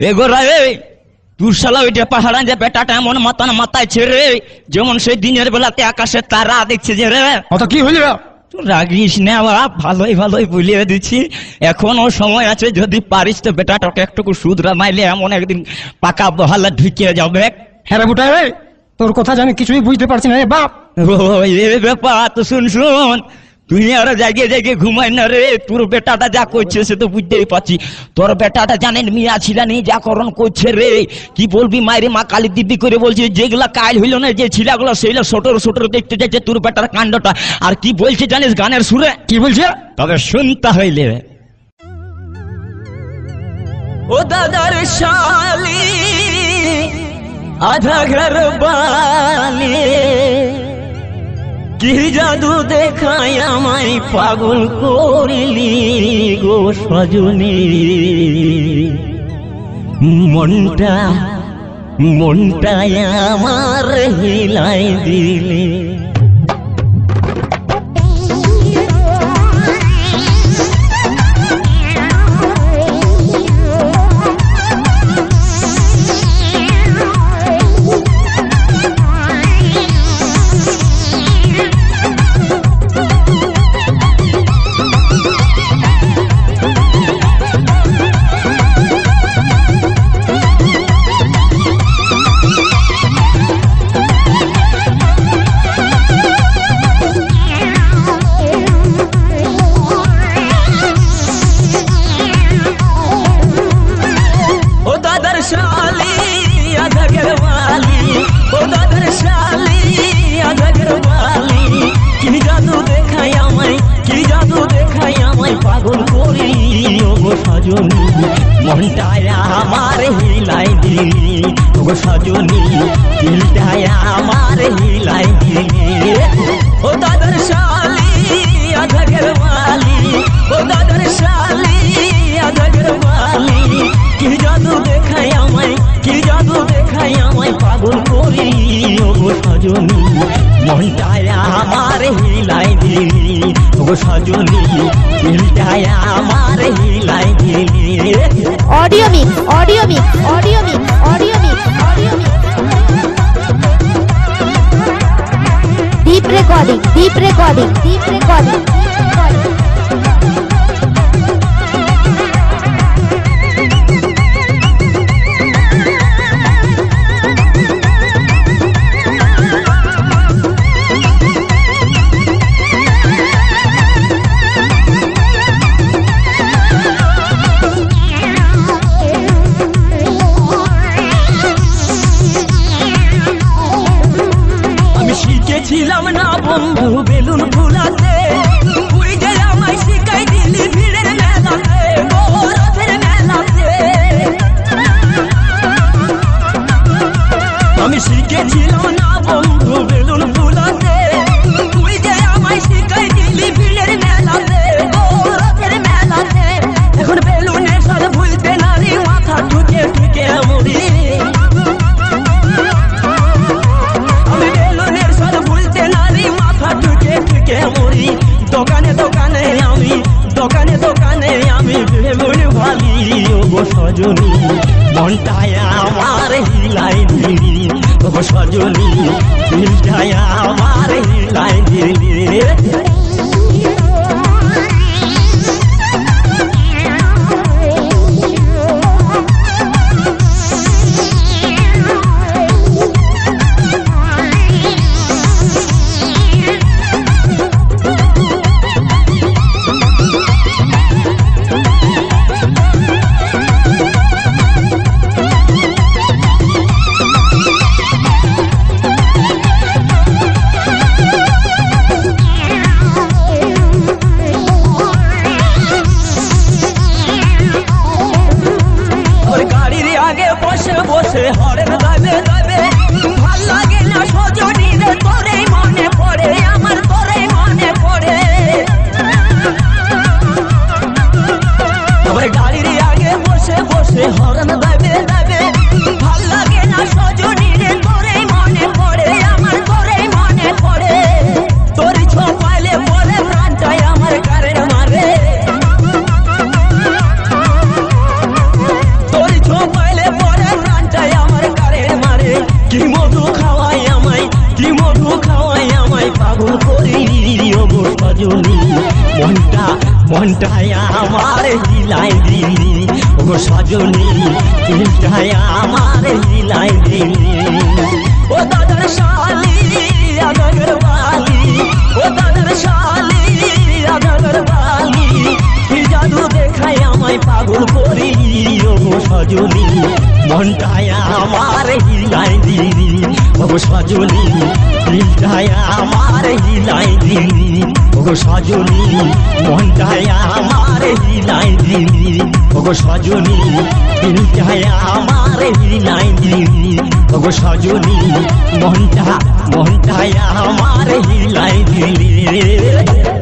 এগোরা রে তুর শালা ওইটা পাহাড়া যে বেটাটা এমন মাতান মাথায় ছেড়ে যেমন সেই দিনের বেলাতে আকাশে তারা দেখছে যে রে। অত কি হইল তুই রাগিস না বাবা ভালোই ভালোই বলিয়ে দিচ্ছি। এখনও সময় আছে যদি পারিস তো বেটাটাকে একটু সুদরা মাইলে এমন একদিন পাকা বহালে ঢুকিয়ে যাবে। হ্যাঁ রে বুটা রে তোর কথা জানি কিছুই বুঝতে পারছি না রে বাপ। ও এ ব্যাপার তো শুন শুন। তুই আর জাগে জাগে ঘুমাই না রে। তোর বেটাটা যা করছে সে তো বুঝতেই পারছি। তোর বেটাটা জানেন মিয়া ছিল নি যা করণ করছে রে। কি বলবি মায়ের মা কালী দিব্যি করে বলছে, যেগুলা কাল হইল না, যে ছিলাগুলো সেইগুলো সটর সটর দেখতে যাচ্ছে তোর বেটার কাণ্ডটা। আর কি বলছে জানিস গানের সুরে? কি বলছে? তবে শুনতে হইলে। ও দাদার শালি আধা ঘর বালি কি জাদু দেখাই আমায় পাগল করিলি গো সজনী। মনটা মনটা আমার হিলাই দিলে। মনটায় আমার হিলাই দিলি তোর সজনী দিলটায় আমার হিলাই দিলি। ও সজনী দিলটায় আমার হিলাই দিলি audio mix audio mix audio mix audio mix audio mix. Deep recording deep recording deep recording আমি দোকানে দোকানে আমি, দোকানে দোকানে আমি সজনী, মনটায় আমার হিলাই দিলি। ও সজনী, দিলটায় আমার হিলাই দিলি। মনটায় আমার হিলাই দিলি। ও সজনী দিলটায় আমার হিলাই দিলি। ও দাদার শালি আদর বালি ও দাদার শালি আদর বালি জাদু দেখায় আমায় পাগল করিলি ও সজনী। মনটায় আমার হিলাই দিলি। ও সজনী দিলটায় আমার হিলাই দিলি ও সজনী, মনটায় আমার হিলাই দিলি ও সজনী দিলটায় আমার হিলাই দিলি ও সজনী, মনটা, মনটায় আমার হিলাই দিলি